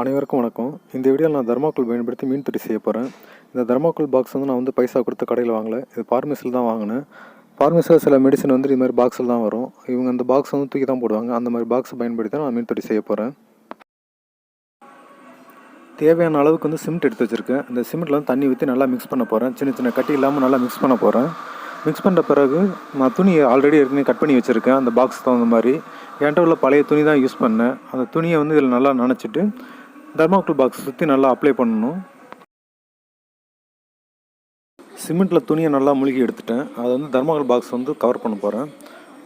அனைவருக்கும் வணக்கம். இந்த வீடியோவில் நான் தர்மாக்கோல் பயன்படுத்தி மீன் தொட்டி செய்ய போகிறேன் இந்த தர்மாக்கோல் பாக்ஸ் வந்து நான் வந்து பைசா கொடுத்து கடையில் வாங்கலை. இது பார்மசியில் தான் வாங்கினேன். பார்மசியில் சில மெடிசன் வந்து இது மாதிரி பாக்ஸில் தான் வரும். இவங்க அந்த பாக்ஸ் வந்து தூக்கி தான் போடுவாங்க. அந்த மாதிரி பாக்ஸ் பயன்படுத்தி தான் நான் மீன் தொட்டி செய்ய போகிறேன் தேவையான அளவுக்கு வந்து சிமெண்ட் எடுத்து வச்சுருக்கேன். அந்த சிமெண்ட்டில் வந்து தண்ணி ஊற்றி நல்லா மிக்ஸ் பண்ண போகிறேன் சின்ன சின்ன கட்டி இல்லாமல் நல்லா மிக்ஸ் பண்ண போகிறேன் மிக்ஸ் பண்ணுற பிறகு நான் துணி ஆல்ரெடி ஏற்கனவே கட் பண்ணி வச்சுருக்கேன். அந்த பாக்ஸ் தகுந்த மாதிரி. என்கிட்ட உள்ள பழைய துணி தான் யூஸ் பண்ணேன். அந்த துணியை வந்து இதில் நல்லா நினச்சிட்டு தர்மாக்கோல் பாக்ஸ் சுற்றி நல்லா அப்ளை பண்ணணும். சிமெண்ட்டில் துணியை நல்லா முழுகி எடுத்துட்டேன். அதை வந்து தர்மாக்கோல் பாக்ஸ் வந்து கவர் பண்ண போகிறேன்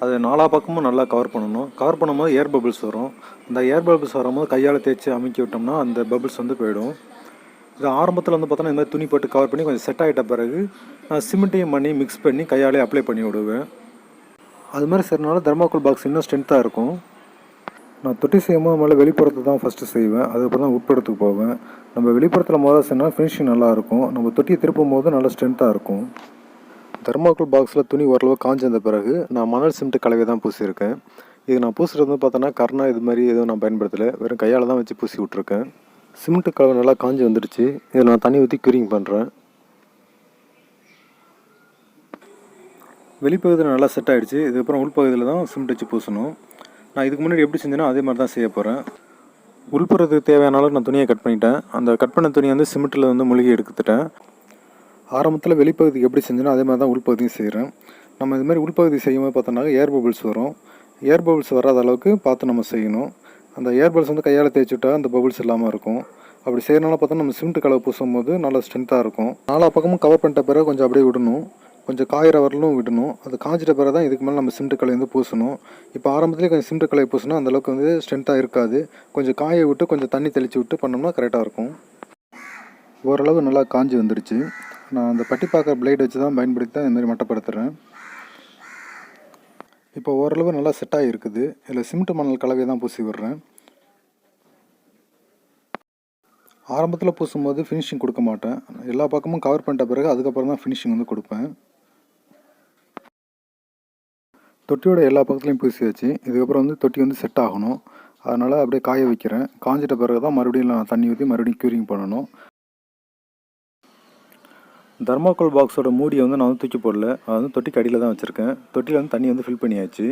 அது நாலா பக்கமும் நல்லா கவர் பண்ணணும். கவர் பண்ணும்போது ஏர் பபிள்ஸ் வரும். அந்த ஏர் பபிள்ஸ் வரும்போது கையால் தேய்ச்சி அமுக்கி விட்டோம்னா அந்த பபிள்ஸ் வந்து போயிடும். இது ஆரம்பத்தில் வந்து பார்த்தோன்னா இந்த மாதிரி துணி போட்டு கவர் பண்ணி கொஞ்சம் செட் ஆகிட்ட பிறகு நான் சிமெண்ட்டையும் பண்ணி மிக்ஸ் பண்ணி கையாலே அப்ளை பண்ணி விடுவேன். அது மாதிரி செய்கிறனால தர்மாக்கோல் பாக்ஸ் இன்னும் ஸ்ட்ரென்த்தாக இருக்கும். நான் தொட்டி செய்யும்போது மேலே வெளிப்புறத்தை தான் ஃபஸ்ட்டு செய்வேன். அதுக்கப்புறம் தான் உட்புறத்துக்கு போவேன். நம்ம வெளிப்புறத்தில் முதல்ல செய்யணும் ஃபினிஷிங் நல்லா இருக்கும். நம்ம தொட்டியை திருப்பும் போது நல்லா ஸ்ட்ரென்த்தாக இருக்கும். தர்மாக்கோல் பாக்ஸில் துணி ஓரளவு காஞ்சிருந்த பிறகு நான் மணல் சிமெண்ட் கலவை தான் பூசியிருக்கேன். இது நான் பூசுறது வந்து பார்த்தோன்னா கர்ணா இது மாதிரி எதுவும் நான் பயன்படுத்தலை. வெறும் கையால் தான் வச்சு பூசி விட்ருக்கேன் சிமெண்ட் கலவை நல்லா காஞ்சி வந்துடுச்சு இதில் நான் தண்ணி ஊற்றி க்யூரிங் பண்ணுறேன் வெளிப்பகுதியில் நல்லா செட் ஆகிடுச்சு இதுக்கப்புறம் உள்பகுதியில் தான் சிமெண்ட் வச்சு பூசணும். நான் இதுக்கு முன்னாடி எப்படி செஞ்சேனோ அதே மாதிரி தான் செய்ய போகிறேன் உள்புறத்துக்கு தேவையான அளவு நான் துணியை கட் பண்ணிட்டேன். அந்த கட் பண்ண துணியை வந்து சிமெண்ட்டில் வந்து மூழ்கி எடுத்துட்டேன். ஆரம்பத்தில் வெளிப்பகுதிக்கு எப்படி செஞ்சேனோ அதே மாதிரி தான் உள்பகுதியும் செய்கிறேன் நம்ம இது மாதிரி உள்பகுதி செய்யும்போது பார்த்தோம்னா ஏர் பபிள்ஸ் வரும். ஏர் பபிள்ஸ் வராத அளவுக்கு பார்த்து நம்ம செய்யணும். அந்த ஏர் பபிள்ஸ் வந்து கையால் தேய்ச்சிட்டா அந்த பபிள்ஸ் இல்லாமல் இருக்கும். அப்படி செய்கிறனால பார்த்தா நம்ம சிமெண்ட் கலவை பூசும் போது நல்லா ஸ்ட்ரென்த்தாக இருக்கும். நாலா பக்கமும் கவர் பண்ணிட்ட பிறகு கொஞ்சம் அப்படியே விடணும். கொஞ்சம் காயிற வரலும் விடணும். அது காஞ்சிட்ட பிறகு தான் இதுக்கு மேலே நம்ம சிமெண்ட் கலை வந்து பூசணும். இப்போ ஆரம்பத்துலேயே கொஞ்சம் சிமெண்ட் கலை பூசினா அந்தளவுக்கு வந்து ஸ்ட்ரென்த்தாக இருக்காது. கொஞ்சம் காய விட்டு கொஞ்சம் தண்ணி தெளித்து விட்டு பண்ணோம்னா கரெக்டாக இருக்கும். ஓரளவு நல்லா காஞ்சி வந்துடுச்சு நான் அந்த பட்டி பார்க்குற பிளேட் வச்சு தான் பயன்படுத்தி தான் இதுமாதிரி மட்டப்படுத்துகிறேன் இப்போ ஓரளவு நல்லா செட் இருக்குது. இதில் சிமெண்ட் மணல் கலவையை தான் பூசி விடுறேன். ஆரம்பத்தில் பூசும்போது ஃபினிஷிங் கொடுக்க மாட்டேன். எல்லா பக்கமும் கவர் பண்ணிட்ட பிறகு அதுக்கப்புறம் தான் ஃபினிஷிங் வந்து கொடுப்பேன். தொட்டியோட எல்லா பக்கத்துலையும் பூசியாச்சு. இதுக்கப்புறம் வந்து தொட்டி வந்து செட் ஆகணும். அதனால் அப்படியே காய வைக்கிறேன். காஞ்சிட்ட பிறகு தான் மறுபடியும் நான் தண்ணி ஊற்றி மறுபடியும் க்யூரிங் பண்ணணும். தர்மாக்கோல் பாக்ஸோட மூடியை வந்து நான் வந்து தூக்கி போடல. அது வந்து தொட்டிக்கு அடியில் தான் வச்சுருக்கேன். தொட்டியில் வந்து தண்ணி வந்து ஃபில் பண்ணியாச்சு.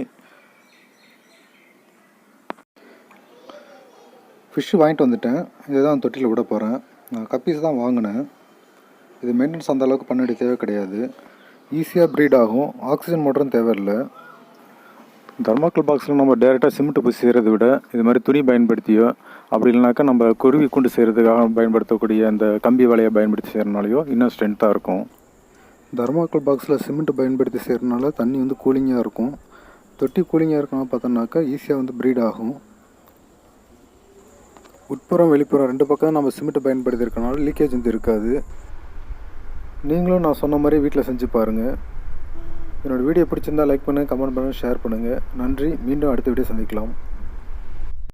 ஃபிஷ்ஷு வாங்கிட்டு வந்துட்டேன். இதுதான் தொட்டியில் விட போகிறேன் நான் கப்பீஸ் தான் வாங்கினேன். இது மெயின்டெனன்ஸ் அந்த அளவுக்கு பண்ண வேண்டிய தேவை கிடையாது. ஈஸியாக ப்ரீட் ஆகும். ஆக்சிஜன் மோட்டரும் தேவையில்லை. தர்மாக்கல் பாக்ஸில் நம்ம டேரெக்டாக சிமெண்ட் பூசி செய்கிறத விட இது மாதிரி துணி பயன்படுத்தியோ அப்படி இல்லைனாக்கா நம்ம குருவி கூண்டு செய்கிறதுக்காக பயன்படுத்தக்கூடிய அந்த கம்பி வலையை பயன்படுத்தி செய்கிறனாலையோ இன்னும் ஸ்ட்ரென்த்தாக இருக்கும். தர்மாக்கல் பாக்ஸில் சிமெண்ட் பயன்படுத்தி செய்கிறனால தண்ணி வந்து கூலிங்காக இருக்கும். தொட்டி கூலிங்காக இருக்கணும் பார்த்தோம்னாக்கா ஈஸியாக வந்து ப்ரீட் ஆகும். உட்புறம் வெளிப்புறம் ரெண்டு பக்கம் நம்ம சிமெண்ட் பயன்படுத்தி இருக்கனால லீக்கேஜ் வந்து இருக்காது. நீங்களும் நான் சொன்ன மாதிரி வீட்டில் செஞ்சு பாருங்கள் என்னோடய வீடியோ பிடிச்சிருந்தால் லைக் பண்ணுங்கள் கமெண்ட் பண்ணுங்கள் ஷேர் பண்ணுங்கள் நன்றி. மீண்டும் அடுத்த வீடியோ சந்திக்கலாம்.